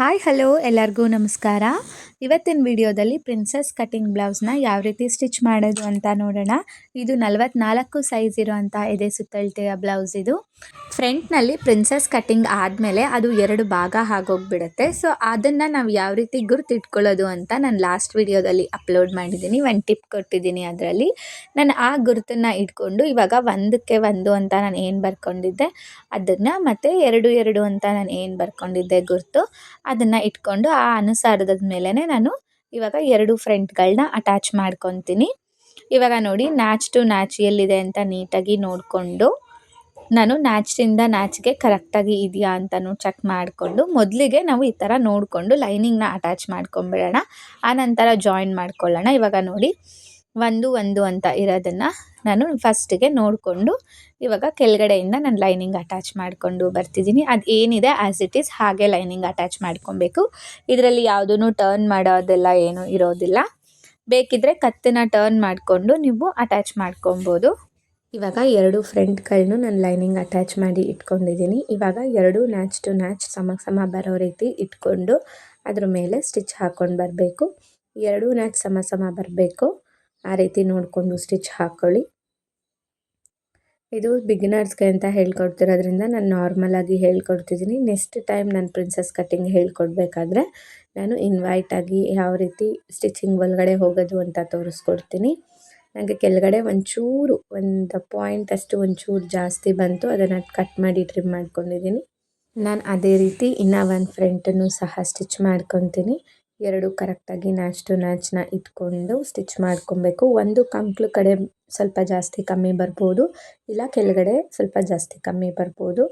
Hi hello ಎಲ್ಲರಿಗೂ ನಮಸ್ಕಾರ. ಇವತ್ತಿನ ವಿಡಿಯೋದಲ್ಲಿ ಪ್ರಿನ್ಸಸ್ ಕಟಿಂಗ್ ಬ್ಲೌಸ್ನ ಯಾವ ರೀತಿ ಸ್ಟಿಚ್ ಮಾಡೋದು ಅಂತ ನೋಡೋಣ. ಇದು ನಲವತ್ನಾಲ್ಕು ಸೈಜ್ ಇರೋಂಥ ಎದೆ ಸುತ್ತಳತೆಯ ಬ್ಲೌಸ್ ಇದು. ಫ್ರಂಟ್ನಲ್ಲಿ ಪ್ರಿನ್ಸಸ್ ಕಟಿಂಗ್ ಆದಮೇಲೆ ಅದು ಎರಡು ಭಾಗ ಆಗೋಗ್ಬಿಡುತ್ತೆ. ಸೊ, ಅದನ್ನು ನಾವು ಯಾವ ರೀತಿ ಗುರುತಿಟ್ಕೊಳ್ಳೋದು ಅಂತ ನಾನು ಲಾಸ್ಟ್ ವಿಡಿಯೋದಲ್ಲಿ ಅಪ್ಲೋಡ್ ಮಾಡಿದ್ದೀನಿ ಒಂದು ಟಿಪ್ ಕೊಟ್ಟಿದ್ದೀನಿ ಅದರಲ್ಲಿ. ನಾನು ಆ ಗುರುತನ್ನು ಇಟ್ಕೊಂಡು ಇವಾಗ ಒಂದಕ್ಕೆ ಒಂದು ಅಂತ ನಾನು ಏನು ಬರ್ಕೊಂಡಿದ್ದೆ, ಅದನ್ನು ಮತ್ತು ಎರಡು ಎರಡು ಅಂತ ನಾನು ಏನು ಬರ್ಕೊಂಡಿದ್ದೆ ಗುರುತು, ಅದನ್ನು ಇಟ್ಕೊಂಡು ಆ ಅನುಸಾರದ ಮೇಲೆ ನಾನು ಇವಾಗ ಎರಡು ಫ್ರಂಟ್ಗಳನ್ನ ಅಟ್ಯಾಚ್ ಮಾಡ್ಕೊತೀನಿ. ಇವಾಗ ನೋಡಿ ನ್ಯಾಚ್ ಟು ನ್ಯಾಚ್ ಎಲ್ಲಿದೆ ಅಂತ ನೀಟಾಗಿ ನೋಡಿಕೊಂಡು, ನಾನು ನ್ಯಾಚಿಂದ ನ್ಯಾಚ್ಗೆ ಕರೆಕ್ಟಾಗಿ ಇದೆಯಾ ಅಂತಲೂ ಚೆಕ್ ಮಾಡಿಕೊಂಡು, ಮೊದಲಿಗೆ ನಾವು ಈ ಥರ ನೋಡಿಕೊಂಡು ಲೈನಿಂಗ್ನ ಅಟ್ಯಾಚ್ ಮಾಡ್ಕೊಂಬಿಡೋಣ. ಆನಂತರ ಜಾಯಿನ್ ಮಾಡ್ಕೊಳ್ಳೋಣ. ಇವಾಗ ನೋಡಿ ಒಂದು ಒಂದು ಅಂತ ಇರೋದನ್ನು ನಾನು ಫಸ್ಟಿಗೆ ನೋಡಿಕೊಂಡು ಇವಾಗ ಕೆಳಗಡೆಯಿಂದ ನಾನು ಲೈನಿಂಗ್ ಅಟ್ಯಾಚ್ ಮಾಡಿಕೊಂಡು ಬರ್ತಿದ್ದೀನಿ. ಅದು ಏನಿದೆ ಆ್ಯಸ್ ಇಟ್ ಈಸ್ ಹಾಗೆ ಲೈನಿಂಗ್ ಅಟ್ಯಾಚ್ ಮಾಡ್ಕೊಬೇಕು. ಇದರಲ್ಲಿ ಯಾವುದೂ ಟರ್ನ್ ಮಾಡೋದೆಲ್ಲ ಏನೂ ಇರೋದಿಲ್ಲ. ಬೇಕಿದ್ದರೆ ಕತ್ತನ್ನ ಟರ್ನ್ ಮಾಡಿಕೊಂಡು ನೀವು ಅಟ್ಯಾಚ್ ಮಾಡ್ಕೊಬೋದು. ಇವಾಗ ಎರಡು ಫ್ರಂಟ್ಗಳನ್ನೂ ನಾನು ಲೈನಿಂಗ್ ಅಟ್ಯಾಚ್ ಮಾಡಿ ಇಟ್ಕೊಂಡಿದ್ದೀನಿ. ಇವಾಗ ಎರಡು ನ್ಯಾಚ್ ಟು ನ್ಯಾಚ್ ಸಮ ಸಮ ಬರೋ ರೀತಿ ಇಟ್ಕೊಂಡು ಅದ್ರ ಮೇಲೆ ಸ್ಟಿಚ್ ಹಾಕ್ಕೊಂಡು ಬರಬೇಕು. ಎರಡೂ ನ್ಯಾಚ್ ಸಮ ಸಮ ಬರಬೇಕು. ಆ ರೀತಿ ನೋಡಿಕೊಂಡು ಸ್ಟಿಚ್ ಹಾಕ್ಕೊಳ್ಳಿ ಇದು ಬಿಗಿನರ್ಸ್ಗೆ ಅಂತ ಹೇಳ್ಕೊಡ್ತಿರೋದ್ರಿಂದ ನಾನು ನಾರ್ಮಲಾಗಿ ಹೇಳ್ಕೊಡ್ತಿದ್ದೀನಿ ನೆಕ್ಸ್ಟ್ ಟೈಮ್ ನಾನು ಪ್ರಿನ್ಸಸ್ ಕಟ್ಟಿಂಗ್ ಹೇಳ್ಕೊಡ್ಬೇಕಾದ್ರೆ ನಾನು ಇನ್ವೈಟ್ ಆಗಿ ಯಾವ ರೀತಿ ಸ್ಟಿಚಿಂಗ್ ಒಳಗಡೆ ಹೋಗೋದು ಅಂತ ತೋರಿಸ್ಕೊಡ್ತೀನಿ. ನನಗೆ ಕೆಳಗಡೆ ಒಂಚೂರು, ಒಂದು ಪಾಯಿಂಟ್ ಅಷ್ಟು ಒಂಚೂರು ಜಾಸ್ತಿ ಬಂತು, ಅದನ್ನು ಕಟ್ ಮಾಡಿ ಟ್ರಿಮ್ ಮಾಡ್ಕೊಂಡಿದ್ದೀನಿ ನಾನು ಅದೇ ರೀತಿ ಇನ್ನೂ ಒಂದು ಫ್ರಂಟನ್ನು ಸಹ ಸ್ಟಿಚ್ ಮಾಡ್ಕೊತೀನಿ. ಎರಡು ಕರೆಕ್ಟಾಗಿ ನ್ಯಾಚ್ ಟು ನ್ಯಾಚ್ನ ಇಟ್ಕೊಂಡು ಸ್ಟಿಚ್ ಮಾಡ್ಕೊಬೇಕು. ಒಂದು ಕಂಕ್ಳು ಕಡೆ ಸ್ವಲ್ಪ ಜಾಸ್ತಿ ಕಮ್ಮಿ ಬರ್ಬೋದು, ಇಲ್ಲ ಕೆಳಗಡೆ ಸ್ವಲ್ಪ ಜಾಸ್ತಿ ಕಮ್ಮಿ ಬರ್ಬೋದು.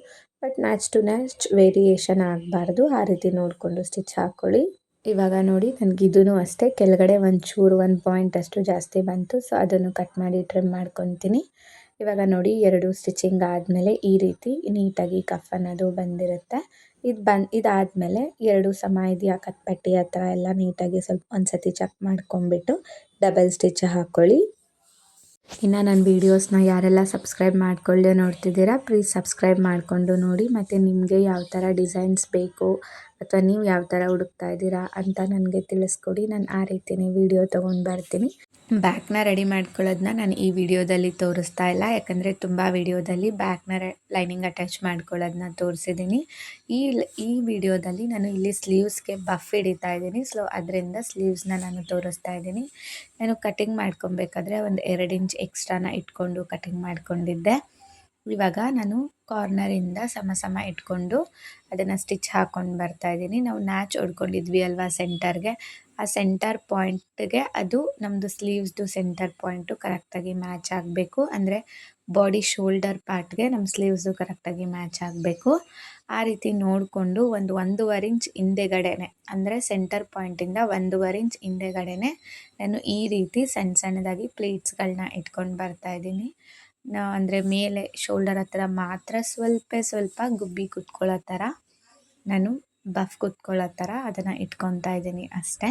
But notch to notch variation ಆಗಬಾರ್ದು, ಆ ರೀತಿ ನೋಡಿಕೊಂಡು ಸ್ಟಿಚ್ ಹಾಕ್ಕೊಳ್ಳಿ ಇವಾಗ ನೋಡಿ, ನನಗೆ ಇದೂ ಅಷ್ಟೇ, ಕೆಳಗಡೆ ಒಂದು ಚೂರು ಒಂದು ಪಾಯಿಂಟ್ ಅಷ್ಟು ಜಾಸ್ತಿ ಬಂತು. ಸೊ ಅದನ್ನು ಕಟ್ ಮಾಡಿ ಟ್ರಿಮ್ ಮಾಡ್ಕೊತೀನಿ. ಇವಾಗ ನೋಡಿ ಎರಡು ಸ್ಟಿಚಿಂಗ್ ಆದಮೇಲೆ ಈ ರೀತಿ ನೀಟಾಗಿ ಕಫ್ ಅನ್ನೋದು ಬಂದಿರುತ್ತೆ. ಇದು ಬಂದು, ಇದಾದಮೇಲೆ ಎರಡು ಸಮ ಇದೆಯಾ ಕತ್ಪಟ್ಟಿ ಹತ್ರ ಎಲ್ಲ ನೀಟಾಗಿ ಸ್ವಲ್ಪ ಒಂದು ಸತಿ ಚೆಕ್ ಮಾಡ್ಕೊಂಬಿಟ್ಟು ಡಬಲ್ ಸ್ಟಿಚ್ ಹಾಕ್ಕೊಳ್ಳಿ ಇನ್ನು ನನ್ನ ವೀಡಿಯೋಸ್ನ ಯಾರೆಲ್ಲ ಸಬ್ಸ್ಕ್ರೈಬ್ ಮಾಡ್ಕೊಳ್ಳದೆ ನೋಡ್ತಿದ್ದೀರಾ ಪ್ಲೀಸ್ ಸಬ್ಸ್ಕ್ರೈಬ್ ಮಾಡಿಕೊಂಡು ನೋಡಿ. ಮತ್ತು ನಿಮಗೆ ಯಾವ ಥರ ಡಿಸೈನ್ಸ್ ಬೇಕು ಅಥವಾ ನೀವು ಯಾವ ಥರ ಹುಡುಕ್ತಾ ಇದ್ದೀರಾ ಅಂತ ನನಗೆ ತಿಳಿಸ್ಕೊಡಿ. ನಾನು ಆ ರೀತಿಯೇ ವಿಡಿಯೋ ತೊಗೊಂಡು ಬರ್ತೀನಿ. ಬ್ಯಾಕ್ನ ರೆಡಿ ಮಾಡ್ಕೊಳ್ಳೋದನ್ನ ನಾನು ಈ ವಿಡಿಯೋದಲ್ಲಿ ತೋರಿಸ್ತಾ ಇಲ್ಲ. ಯಾಕಂದರೆ ತುಂಬ ವಿಡಿಯೋದಲ್ಲಿ ಬ್ಯಾಕ್ನ ಲೈನಿಂಗ್ ಅಟ್ಯಾಚ್ ಮಾಡ್ಕೊಳ್ಳೋದನ್ನ ತೋರಿಸಿದ್ದೀನಿ. ಈ ಈ ವಿಡಿಯೋದಲ್ಲಿ ನಾನು ಇಲ್ಲಿ ಸ್ಲೀವ್ಸ್ಗೆ ಬಫ್ ಹಿಡಿತಾ ಇದ್ದೀನಿ. ಸೊ ಅದರಿಂದ ಸ್ಲೀವ್ಸ್ನ ನಾನು ತೋರಿಸ್ತಾ ಇದ್ದೀನಿ. ನಾನು ಕಟಿಂಗ್ ಮಾಡ್ಕೊಬೇಕಾದ್ರೆ ಒಂದು ಎರಡು ಇಂಚ್ ಎಕ್ಸ್ಟ್ರಾನ ಇಟ್ಕೊಂಡು ಕಟಿಂಗ್ ಮಾಡ್ಕೊಂಡಿದ್ದೆ. ಇವಾಗ ನಾನು ಕಾರ್ನರಿಂದ ಸಮ ಸಮ ಇಟ್ಕೊಂಡು ಅದನ್ನು ಸ್ಟಿಚ್ ಹಾಕ್ಕೊಂಡು ಬರ್ತಾ ಇದ್ದೀನಿ. ನಾವು ನ್ಯಾಚ್ ಹೊಡ್ಕೊಂಡಿದ್ವಿ ಅಲ್ವಾ ಸೆಂಟರ್ಗೆ ಆ ಸೆಂಟರ್ ಪಾಯಿಂಟ್ಗೆ ಅದು ನಮ್ಮದು ಸ್ಲೀವ್ಸ್ದು ಸೆಂಟರ್ ಪಾಯಿಂಟು ಕರೆಕ್ಟಾಗಿ ಮ್ಯಾಚ್ ಆಗಬೇಕು. ಅಂದರೆ ಬಾಡಿ ಶೋಲ್ಡರ್ ಪಾರ್ಟ್ಗೆ ನಮ್ಮ ಸ್ಲೀವ್ಸು ಕರೆಕ್ಟಾಗಿ ಮ್ಯಾಚ್ ಆಗಬೇಕು. ಆ ರೀತಿ ನೋಡಿಕೊಂಡು ಒಂದು ಒಂದೂವರೆ ಇಂಚ್ ಹಿಂದೆಗಡೆನೆ, ಅಂದರೆ ಸೆಂಟರ್ ಪಾಯಿಂಟಿಂದ ಒಂದೂವರೆ ಇಂಚ್ ಹಿಂದೆಗಡೆನೆ ನಾನು ಈ ರೀತಿ ಸಣ್ಣ ಸಣ್ಣದಾಗಿ ಪ್ಲೇಟ್ಸ್ಗಳನ್ನ ಇಟ್ಕೊಂಡು ಬರ್ತಾ ಇದ್ದೀನಿ. ಅಂದರೆ ಮೇಲೆ ಶೋಲ್ಡರ್ ಹತ್ರ ಮಾತ್ರ ಸ್ವಲ್ಪ ಸ್ವಲ್ಪ ಗುಬ್ಬಿ ಕುತ್ಕೊಳ್ಳೋ ಥರ, ನಾನು ಬಫ್ ಕುತ್ಕೊಳ್ಳೋ ಥರ ಅದನ್ನು ಇಟ್ಕೊತಾ ಇದ್ದೀನಿ ಅಷ್ಟೇ.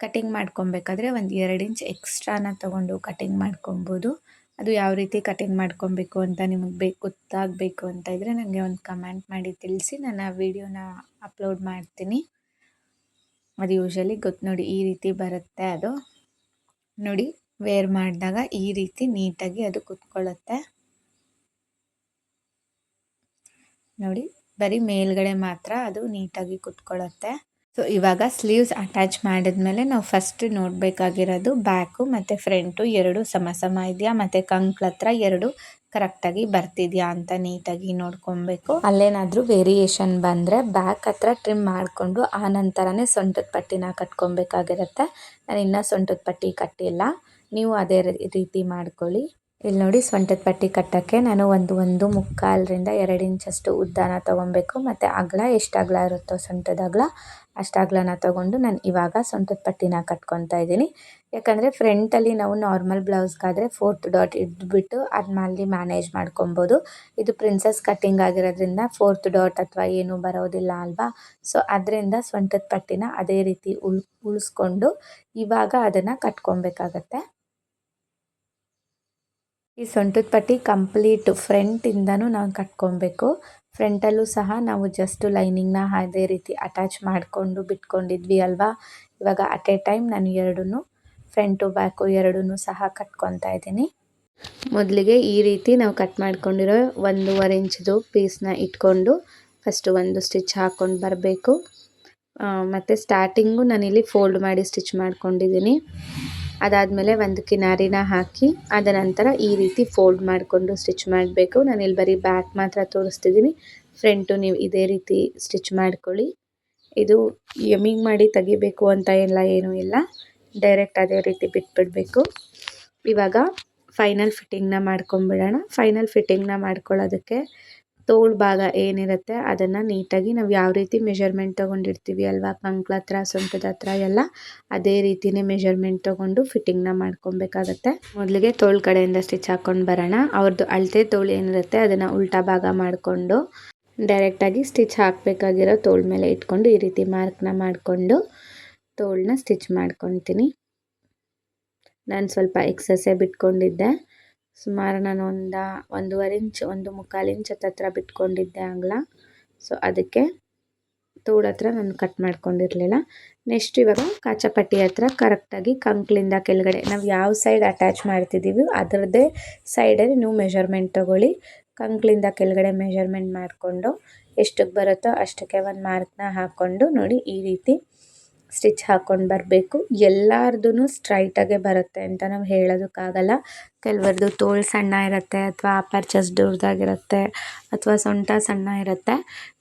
ಕಟಿಂಗ್ ಮಾಡ್ಕೊಬೇಕಾದ್ರೆ ಒಂದು ಎರಡು ಇಂಚ್ ಎಕ್ಸ್ಟ್ರಾನ ತೊಗೊಂಡು ಕಟಿಂಗ್ ಮಾಡ್ಕೊಬೋದು ಅದು ಯಾವ ರೀತಿ ಕಟಿಂಗ್ ಮಾಡ್ಕೊಬೇಕು ಅಂತ ನಿಮಗೆ ಬೇಕು ಗೊತ್ತಾಗಬೇಕು ಅಂತ ಇದ್ದರೆ ನನಗೆ ಒಂದು ಕಮೆಂಟ್ ಮಾಡಿ ತಿಳಿಸಿ, ನಾನು ಆ ವಿಡಿಯೋನ ಅಪ್ಲೋಡ್ ಮಾಡ್ತೀನಿ. ಅದು ಯೂಶಲಿ ಗೊತ್ತು ನೋಡಿ ಈ ರೀತಿ ಬರುತ್ತೆ ಅದು. ನೋಡಿ. ವೇರ್ ಮಾಡಿದಾಗ ಈ ರೀತಿ ನೀಟಾಗಿ ಅದು ಕುತ್ಕೊಳ್ಳುತ್ತೆ. ನೋಡಿ ಬರೀ ಮೇಲ್ಗಡೆ ಮಾತ್ರ ಅದು ನೀಟಾಗಿ ಕುತ್ಕೊಳ್ಳುತ್ತೆ. ಸೊ ಇವಾಗ ಸ್ಲೀವ್ಸ್ ಅಟ್ಯಾಚ್ ಮಾಡಿದ್ಮೇಲೆ ನಾವು ಫಸ್ಟ್ ನೋಡಬೇಕಾಗಿರೋದು ಬ್ಯಾಕು ಮತ್ತು ಫ್ರಂಟು ಎರಡು ಸಮ ಸಮ ಇದೆಯಾ? ಮತ್ತು ಕಂಕ್ಳ ಹತ್ರ ಎರಡು ಕರೆಕ್ಟಾಗಿ ಬರ್ತಿದ್ಯಾ ಅಂತ ನೀಟಾಗಿ ನೋಡ್ಕೊಬೇಕು. ಅಲ್ಲೇನಾದರೂ ವೇರಿಯೇಷನ್ ಬಂದರೆ ಬ್ಯಾಕ್ ಹತ್ರ ಟ್ರಿಮ್ ಮಾಡಿಕೊಂಡು ಆ ನಂತರನೇ ಸೊಂಟದ ಪಟ್ಟಿನ ಕಟ್ಕೊಬೇಕಾಗಿರುತ್ತೆ. ನಾನು ಇನ್ನೂ ಸೊಂಟದ ಪಟ್ಟಿ ಕಟ್ಟಿಲ್ಲ. ನೀವು ಅದೇ ರೀತಿ ಮಾಡ್ಕೊಳ್ಳಿ. ಇಲ್ಲಿ ನೋಡಿ ಸೊಂಟದ ಪಟ್ಟಿ ಕಟ್ಟೋಕ್ಕೆ ನಾನು ಒಂದು ಒಂದು ಮುಕ್ಕಾಲರಿಂದ ಎರಡು ಇಂಚಷ್ಟು ಉದ್ದನ ತಗೊಬೇಕು. ಮತ್ತು ಅಗಲ ಎಷ್ಟು ಅಗಲ ಇರುತ್ತೋ ಸೊಂಟದ ಅಗಲ, ಅಷ್ಟು ಅಗಲನ ತಗೊಂಡು ನಾನು ಇವಾಗ ಸೊಂಟದ ಪಟ್ಟಿನ ಕಟ್ಕೊತಾ ಇದ್ದೀನಿ. ಯಾಕಂದರೆ ಫ್ರಂಟಲ್ಲಿ ನಾವು ನಾರ್ಮಲ್ ಬ್ಲೌಸ್ಗಾದರೆ ಫೋರ್ತ್ ಡಾಟ್ ಇದ್ಬಿಟ್ಟು ಅಲ್ಲಿ ಮ್ಯಾನೇಜ್ ಮಾಡ್ಕೊಬೋದು. ಇದು ಪ್ರಿನ್ಸಸ್ ಕಟ್ಟಿಂಗ್ ಆಗಿರೋದ್ರಿಂದ ಫೋರ್ತ್ ಡಾಟ್ ಅಥವಾ ಏನೂ ಬರೋದಿಲ್ಲ ಅಲ್ವಾ? ಸೊ ಅದರಿಂದ ಸೊಂಟದ ಪಟ್ಟಿನ ಅದೇ ರೀತಿ ಉಳ್, ಉಳಿಸ್ಕೊಂಡು ಇವಾಗ ಅದನ್ನು ಕಟ್ಕೊಬೇಕಾಗತ್ತೆ. ಈ ಸೊಂಟದ ಪಟ್ಟಿ ಕಂಪ್ಲೀಟ್ ಫ್ರಂಟಿಂದನೂ ನಾವು ಕಟ್ಕೊಬೇಕು. ಫ್ರಂಟಲ್ಲೂ ಸಹ ನಾವು ಜಸ್ಟ್ ಲೈನಿಂಗ್ನ ಅದೇ ರೀತಿ ಅಟ್ಯಾಚ್ ಮಾಡಿಕೊಂಡು ಬಿಟ್ಕೊಂಡಿದ್ವಿ ಅಲ್ವಾ? ಇವಾಗ ಅಟ್ ಎ ಟೈಮ್ ನಾನು ಎರಡೂ ಫ್ರಂಟು ಬ್ಯಾಕು ಎರಡೂ ಸಹ ಕಟ್ಕೊತಾ ಇದ್ದೀನಿ. ಮೊದಲಿಗೆ ಈ ರೀತಿ ನಾವು ಕಟ್ ಮಾಡ್ಕೊಂಡಿರೋ ಒಂದೂವರೆ ಇಂಚ್ದು ಪೀಸ್ನ ಇಟ್ಕೊಂಡು ಫಸ್ಟು ಒಂದು ಸ್ಟಿಚ್ ಹಾಕ್ಕೊಂಡು ಬರಬೇಕು. ಮತ್ತು ಸ್ಟಾರ್ಟಿಂಗು ನಾನಿಲ್ಲಿ ಫೋಲ್ಡ್ ಮಾಡಿ ಸ್ಟಿಚ್ ಮಾಡ್ಕೊಂಡಿದ್ದೀನಿ. ಅದಾದಮೇಲೆ ಒಂದು ಕಿನಾರಿನ ಹಾಕಿ ಅದ ನಂತರ ಈ ರೀತಿ ಫೋಲ್ಡ್ ಮಾಡಿಕೊಂಡು ಸ್ಟಿಚ್ ಮಾಡಬೇಕು. ನಾನು ಇಲ್ಲಿ ಬರೀ ಬ್ಯಾಕ್ ಮಾತ್ರ ತೋರಿಸ್ತಿದ್ದೀನಿ ಫ್ರಂಟು ನೀವು ಇದೇ ರೀತಿ ಸ್ಟಿಚ್ ಮಾಡ್ಕೊಳ್ಳಿ. ಇದು ಎಮಿಂಗ್ ಮಾಡಿ ತೆಗಿಬೇಕು ಅಂತ ಎಲ್ಲ ಏನೂ ಇಲ್ಲ. ಡೈರೆಕ್ಟ್ ಅದೇ ರೀತಿ ಬಿಟ್ಬಿಡಬೇಕು. ಇವಾಗ ಫೈನಲ್ ಫಿಟ್ಟಿಂಗ್ನ ಮಾಡ್ಕೊಂಬಿಡೋಣ. ಫೈನಲ್ ಫಿಟ್ಟಿಂಗ್ನ ಮಾಡ್ಕೊಳ್ಳೋದಕ್ಕೆ ತೋಳು ಭಾಗ ಏನಿರುತ್ತೆ ಅದನ್ನು ನೀಟಾಗಿ ನಾವು ಯಾವ ರೀತಿ ಮೆಷರ್ಮೆಂಟ್ ತಗೊಂಡಿರ್ತೀವಿ ಅಲ್ವಾ? ಕಂಕ್ಳ ಹತ್ರ ಸೊಂಟದ ಹತ್ರ ಎಲ್ಲ ಅದೇ ರೀತಿನೇ ಮೆಷರ್ಮೆಂಟ್ ಫಿಟ್ಟಿಂಗ್ ಫಿಟ್ಟಿಂಗ್ನ ಮಾಡ್ಕೊಬೇಕಾಗತ್ತೆ. ಮೊದಲಿಗೆ ತೋಳು ಕಡೆಯಿಂದ ಸ್ಟಿಚ್ ಹಾಕ್ಕೊಂಡು ಬರೋಣ. ಅವ್ರದ್ದು ಅಳತೆ ತೋಳು ಏನಿರುತ್ತೆ ಅದನ್ನು ಉಲ್ಟಾ ಭಾಗ ಮಾಡಿಕೊಂಡು ಡೈರೆಕ್ಟಾಗಿ ಸ್ಟಿಚ್ ಹಾಕಬೇಕಾಗಿರೋ ತೋಳು ಮೇಲೆ ಇಟ್ಕೊಂಡು ಈ ರೀತಿ ಮಾರ್ಕ್ನ ಮಾಡಿಕೊಂಡು ತೋಳನ್ನ ಸ್ಟಿಚ್ ಮಾಡ್ಕೊತೀನಿ. ನಾನು ಸ್ವಲ್ಪ ಎಕ್ಸಸ್ಸೇ ಬಿಟ್ಕೊಂಡಿದ್ದೆ. ಸುಮಾರು ನಾನು ಒಂದು, ಒಂದೂವರೆ ಇಂಚ್, ಒಂದು ಮುಕ್ಕಾಲು ಇಂಚ್ ಹತ್ತತ್ರ ಬಿಟ್ಕೊಂಡಿದ್ದೆ ಆಗಲ ಸೊ ಅದಕ್ಕೆ ತೋಡ ಹತ್ರ ನಾನು ಕಟ್ ಮಾಡ್ಕೊಂಡಿರಲಿಲ್ಲ. ನೆಕ್ಸ್ಟ್ ಇವಾಗ ಕಾಚಪಟ್ಟಿ ಹತ್ರ ಕರೆಕ್ಟಾಗಿ ಕಂಕ್ಲಿಂದ ಕೆಳಗಡೆ ನಾವು ಯಾವ ಸೈಡ್ ಅಟ್ಯಾಚ್ ಮಾಡ್ತಿದ್ದೀವಿ ಅದರದ್ದೇ ಸೈಡಲ್ಲಿ ನೀವು ಮೆಷರ್ಮೆಂಟ್ ತೊಗೊಳ್ಳಿ. ಕಂಕ್ಲಿಂದ ಕೆಳಗಡೆ ಮೆಷರ್ಮೆಂಟ್ ಮಾಡಿಕೊಂಡು ಎಷ್ಟಕ್ಕೆ ಬರುತ್ತೋ ಅಷ್ಟಕ್ಕೆ ಒಂದು ಮಾರ್ಕ್ನ ಹಾಕ್ಕೊಂಡು ನೋಡಿ ಈ ರೀತಿ ಸ್ಟಿಚ್ ಹಾಕ್ಕೊಂಡು ಬರಬೇಕು. ಎಲ್ಲಾರ್ದು ಸ್ಟ್ರೈಟಾಗೆ ಬರುತ್ತೆ ಅಂತ ನಾವು ಹೇಳೋದಕ್ಕಾಗಲ್ಲ. ಕೆಲವ್ರದ್ದು ತೋಳು ಸಣ್ಣ ಇರುತ್ತೆ ಅಥವಾ ಅಪ್ಪರ್ ದೂರದಾಗಿರುತ್ತೆ ಅಥವಾ ಸೊಂಟ ಸಣ್ಣ ಇರುತ್ತೆ.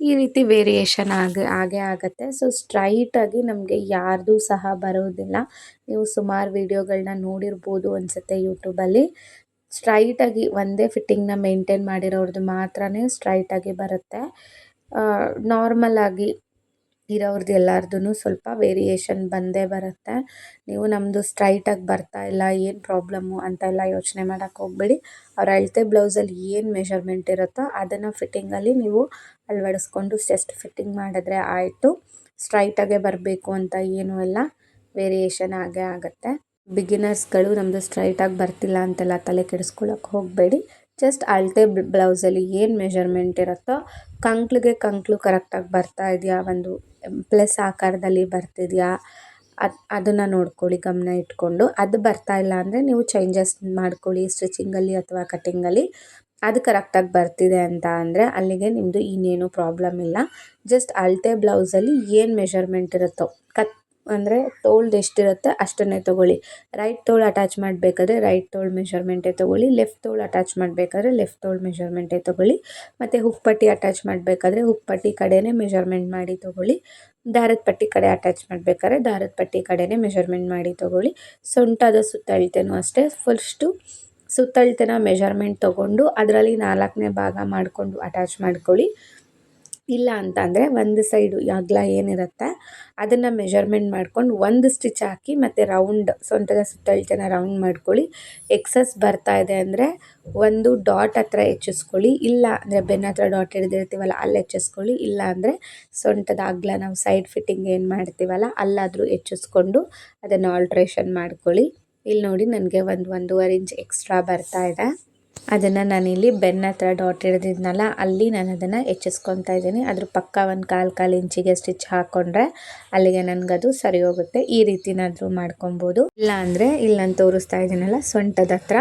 ಈ ರೀತಿ ವೇರಿಯೇಷನ್ ಆಗಿ, ಆಗೇ ಆಗುತ್ತೆ. ಸೊ ಸ್ಟ್ರೈಟಾಗಿ ನಮಗೆ ಯಾರ್ದು ಸಹ ಬರೋದಿಲ್ಲ. ನೀವು ಸುಮಾರು ವೀಡಿಯೋಗಳನ್ನ ನೋಡಿರ್ಬೋದು ಅನಿಸುತ್ತೆ ಯೂಟ್ಯೂಬಲ್ಲಿ ಸ್ಟ್ರೈಟಾಗಿ ಒಂದೇ ಫಿಟ್ಟಿಂಗ್ನ ಮೇಂಟೈನ್ ಮಾಡಿರೋರ್ದು ಮಾತ್ರ ಸ್ಟ್ರೈಟಾಗಿ ಬರುತ್ತೆ. ನಾರ್ಮಲಾಗಿ ಇರೋರ್ದು ಎಲ್ಲಾರ್ದು ಸ್ವಲ್ಪ ವೇರಿಯೇಷನ್ ಬಂದೇ ಬರುತ್ತೆ. ನೀವು ನಮ್ಮದು ಸ್ಟ್ರೈಟಾಗಿ ಬರ್ತಾ ಇಲ್ಲ, ಏನು ಪ್ರಾಬ್ಲಮ್ಮು ಅಂತೆಲ್ಲ ಯೋಚನೆ ಮಾಡೋಕ್ಕೆ ಹೋಗ್ಬೇಡಿ. ಅವ್ರ ಅಳತೆ ಬ್ಲೌಸಲ್ಲಿ ಏನು ಮೆಷರ್ಮೆಂಟ್ ಇರುತ್ತೋ ಅದನ್ನು ಫಿಟ್ಟಿಂಗಲ್ಲಿ ನೀವು ಅಳವಡಿಸ್ಕೊಂಡು ಜಸ್ಟ್ ಫಿಟ್ಟಿಂಗ್ ಮಾಡಿದ್ರೆ ಆಯಿತು. ಸ್ಟ್ರೈಟಾಗೆ ಬರಬೇಕು ಅಂತ ಏನು ಎಲ್ಲ ವೇರಿಯೇಷನ್ ಆಗೇ ಆಗುತ್ತೆ. ಬಿಗಿನರ್ಸ್ಗಳು ನಮ್ಮದು ಸ್ಟ್ರೈಟಾಗಿ ಬರ್ತಿಲ್ಲ ಅಂತೆಲ್ಲ ತಲೆ ಕೆಡಿಸ್ಕೊಳಕ್ಕೆ ಹೋಗಬೇಡಿ. ಜಸ್ಟ್ ಅಳತೆ ಬ್ಲೌಸಲ್ಲಿ ಏನು ಮೆಷರ್ಮೆಂಟ್ ಇರುತ್ತೋ, ಕಂಕ್ಳಿಗೆ ಕಂಕ್ಳು ಕರೆಕ್ಟಾಗಿ ಬರ್ತಾ ಇದೆಯಾ ಒಂದು ಪ್ಲಸ್ ಆಕಾರದಲ್ಲಿ ಬರ್ತಿದೆಯಾ? ಅದು, ಅದನ್ನು ನೋಡ್ಕೊಳ್ಳಿ, ಗಮನ ಇಟ್ಕೊಂಡು. ಅದು ಬರ್ತಾ ಇಲ್ಲ ಅಂದರೆ ನೀವು ಚೇಂಜಸ್ ಮಾಡ್ಕೊಳ್ಳಿ ಸ್ಟಿಚಿಂಗಲ್ಲಿ ಅಥವಾ ಕಟ್ಟಿಂಗಲ್ಲಿ ಅದು ಕರೆಕ್ಟಾಗಿ ಬರ್ತಿದೆ ಅಂತ ಅಂದರೆ ಅಲ್ಲಿಗೆ ನಿಮ್ಮದು ಇನ್ನೇನು ಪ್ರಾಬ್ಲಮ್ ಇಲ್ಲ. ಜಸ್ಟ್ ಅಳತೆ ಬ್ಲೌಸಲ್ಲಿ ಏನು ಮೆಷರ್ಮೆಂಟ್ ಇರುತ್ತೋ ಕತ್ ಅಂದರೆ ತೋಳ್ದು ಎಷ್ಟಿರುತ್ತೆ ಅಷ್ಟನ್ನೇ ತೊಗೊಳ್ಳಿ. ರೈಟ್ ತೋಳು ಅಟ್ಯಾಚ್ ಮಾಡಬೇಕಾದ್ರೆ ರೈಟ್ ತೋಳು ಮೆಷರ್ಮೆಂಟೇ ತೊಗೊಳ್ಳಿ. ಲೆಫ್ಟ್ ತೋಳು ಅಟ್ಯಾಚ್ ಮಾಡಬೇಕಾದ್ರೆ ಲೆಫ್ಟ್ ತೋಳು ಮೆಷರ್ಮೆಂಟೇ ತೊಗೊಳ್ಳಿ. ಮತ್ತು ಹುಕ್ಪಟ್ಟಿ ಅಟ್ಯಾಚ್ ಮಾಡಬೇಕಾದ್ರೆ ಹುಕ್ಪಟ್ಟಿ ಕಡೆನೇ ಮೆಷರ್ಮೆಂಟ್ ಮಾಡಿ ತೊಗೊಳ್ಳಿ. ದಾರದ ಪಟ್ಟಿ ಕಡೆ ಅಟ್ಯಾಚ್ ಮಾಡಬೇಕಾದ್ರೆ ದಾರದ ಪಟ್ಟಿ ಕಡೆನೇ ಮೆಷರ್ಮೆಂಟ್ ಮಾಡಿ ತೊಗೊಳ್ಳಿ. ಸೊಂಟದ ಸುತ್ತಳತೆನೂ ಅಷ್ಟೇ. ಫಸ್ಟು ಸುತ್ತಳತೆನ ಮೆಷರ್ಮೆಂಟ್ ತೊಗೊಂಡು ಅದರಲ್ಲಿ ನಾಲ್ಕನೇ ಭಾಗ ಮಾಡಿಕೊಂಡು ಅಟ್ಯಾಚ್ ಮಾಡ್ಕೊಳ್ಳಿ. ಇಲ್ಲ ಅಂತ ಅಂದರೆ ಒಂದು ಸೈಡು ಅಗ್ಲ ಏನಿರುತ್ತೆ, ಅದನ್ನು ಮೆಷರ್ಮೆಂಟ್ ಮಾಡ್ಕೊಂಡು ಒಂದು ಸ್ಟಿಚ್ ಹಾಕಿ ಮತ್ತು ರೌಂಡ್ ಸೊಂಟದ ಸುತ್ತಳತೆನ ರೌಂಡ್ ಮಾಡ್ಕೊಳ್ಳಿ. ಎಕ್ಸಸ್ ಬರ್ತಾ ಇದೆ ಅಂದರೆ ಒಂದು ಡಾಟ್ ಹತ್ರ ಹೆಚ್ಚಿಸ್ಕೊಳ್ಳಿ. ಇಲ್ಲ ಅಂದರೆ ಬೆನ್ನ ಹತ್ರ ಡಾಟ್ ಹಿಡಿದಿರ್ತೀವಲ್ಲ, ಅಲ್ಲಿ ಹೆಚ್ಚಿಸ್ಕೊಳ್ಳಿ. ಇಲ್ಲ ಅಂದರೆ ಸೊಂಟದ ಅಗ್ಲ ನಾವು ಸೈಡ್ ಫಿಟ್ಟಿಂಗ್ ಏನು ಮಾಡ್ತೀವಲ್ಲ, ಅಲ್ಲಾದರೂ ಹೆಚ್ಚಿಸ್ಕೊಂಡು ಅದನ್ನು ಆಲ್ಟ್ರೇಷನ್ ಮಾಡ್ಕೊಳ್ಳಿ. ಇಲ್ಲಿ ನೋಡಿ ನನಗೆ ಒಂದು ಒಂದೂವರೆ ಇಂಚ್ ಎಕ್ಸ್ಟ್ರಾ ಬರ್ತಾ ಇದೆ. ಅದನ್ನು ನಾನಿಲ್ಲಿ ಬೆನ್ನ ಹತ್ರ ಡಾಟ್ ಹಿಡಿದಿದ್ನಲ್ಲ, ಅಲ್ಲಿ ನಾನು ಅದನ್ನು ಹೆಚ್ಚಿಸ್ಕೊತಾ ಇದ್ದೀನಿ. ಅದ್ರ ಪಕ್ಕ ಒಂದು ಕಾಲು ಕಾಲು ಇಂಚಿಗೆ ಸ್ಟಿಚ್ ಹಾಕ್ಕೊಂಡ್ರೆ ಅಲ್ಲಿಗೆ ನನಗದು ಸರಿ ಹೋಗುತ್ತೆ. ಈ ರೀತಿನಾದರೂ ಮಾಡ್ಕೊಬೋದು. ಇಲ್ಲ ಅಂದರೆ ಇಲ್ಲಿ ನಾನು ತೋರಿಸ್ತಾ ಇದ್ದೀನಲ್ಲ, ಸೊಂಟದ ಹತ್ರ.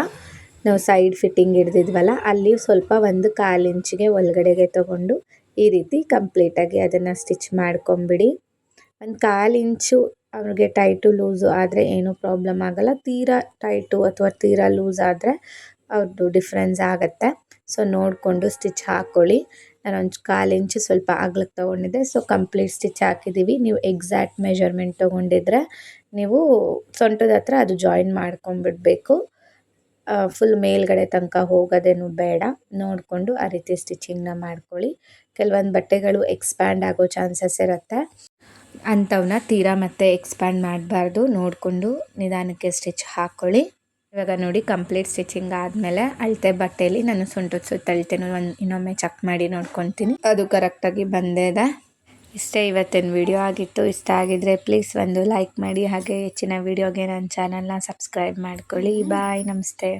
ನಾವು ಸೈಡ್ ಫಿಟ್ಟಿಂಗ್ ಹಿಡ್ದಿದ್ವಲ್ಲ, ಅಲ್ಲಿ ಸ್ವಲ್ಪ ಒಂದು ಕಾಲು ಇಂಚಿಗೆ ಒಳಗಡೆಗೆ ತೊಗೊಂಡು ಈ ರೀತಿ ಕಂಪ್ಲೀಟಾಗಿ ಅದನ್ನು ಸ್ಟಿಚ್ ಮಾಡ್ಕೊಂಬಿಡಿ. ಒಂದು ಕಾಲು ಇಂಚು ಅವ್ರಿಗೆ ಟೈಟು ಲೂಸು ಆದರೆ ಏನೂ ಪ್ರಾಬ್ಲಮ್ ಆಗೋಲ್ಲ. ತೀರಾ ಟೈಟು ಅಥವಾ ತೀರಾ ಲೂಸ್ ಆದರೆ ಅವ್ರದ್ದು ಡಿಫ್ರೆನ್ಸ್ ಆಗುತ್ತೆ. ಸೊ ನೋಡಿಕೊಂಡು ಸ್ಟಿಚ್ ಹಾಕ್ಕೊಳ್ಳಿ ನಾನೊಂದು ಕಾಲು ಇಂಚು ಸ್ವಲ್ಪ ಅಗ್ಲಕ್ಕೆ ತೊಗೊಂಡಿದ್ದೆ. ಸೊ ಕಂಪ್ಲೀಟ್ ಸ್ಟಿಚ್ ಹಾಕಿದ್ದೀವಿ ನೀವು ಎಕ್ಸಾಕ್ಟ್ ಮೆಜರ್ಮೆಂಟ್ ತೊಗೊಂಡಿದ್ರೆ ನೀವು ಸೊಂಟದ ಹತ್ರ ಅದು ಜಾಯಿನ್ ಮಾಡ್ಕೊಂಬಿಡಬೇಕು ಫುಲ್ ಮೇಲ್ಗಡೆ ತನಕ ಹೋಗೋದೇನು ಬೇಡ. ನೋಡಿಕೊಂಡು ಆ ರೀತಿ ಸ್ಟಿಚಿಂಗ್ನ ಮಾಡ್ಕೊಳ್ಳಿ. ಕೆಲವೊಂದು ಬಟ್ಟೆಗಳು ಎಕ್ಸ್ಪ್ಯಾಂಡ್ ಆಗೋ ಚಾನ್ಸಸ್ ಇರುತ್ತೆ. ಅಂಥವನ್ನ ತೀರಾ ಮತ್ತೆ ಎಕ್ಸ್ಪ್ಯಾಂಡ್ ಮಾಡಬಾರ್ದು. ನೋಡಿಕೊಂಡು ನಿಧಾನಕ್ಕೆ ಸ್ಟಿಚ್ ಹಾಕ್ಕೊಳ್ಳಿ ಇವಾಗ ನೋಡಿ ಕಂಪ್ಲೀಟ್ ಸ್ಟಿಚಿಂಗ್ ಆದಮೇಲೆ ಅಳತೆ ಬಟ್ಟೆಯಲ್ಲಿ ನಾನು ಸೊಂಟದ ಸುತ್ತ ಅಳ್ತೇನೆ ಒಂದು ಇನ್ನೊಮ್ಮೆ ಚೆಕ್ ಮಾಡಿ ನೋಡ್ಕೊತೀನಿ. ಅದು ಕರೆಕ್ಟಾಗಿ ಬಂದೇ ಇದೆ. ಇಷ್ಟೇ ಇವತ್ತಿನ ವಿಡಿಯೋ ಆಗಿತ್ತು. ಇಷ್ಟ ಆಗಿದ್ರೆ ಪ್ಲೀಸ್ ಒಂದು ಲೈಕ್ ಮಾಡಿ ಹಾಗೆ ಹೆಚ್ಚಿನ ವಿಡಿಯೋಗೆ ನನ್ನ ಚಾನಲ್ನ ಸಬ್ಸ್ಕ್ರೈಬ್ ಮಾಡ್ಕೊಳ್ಳಿ. ಬಾಯ್ ನಮಸ್ತೆ.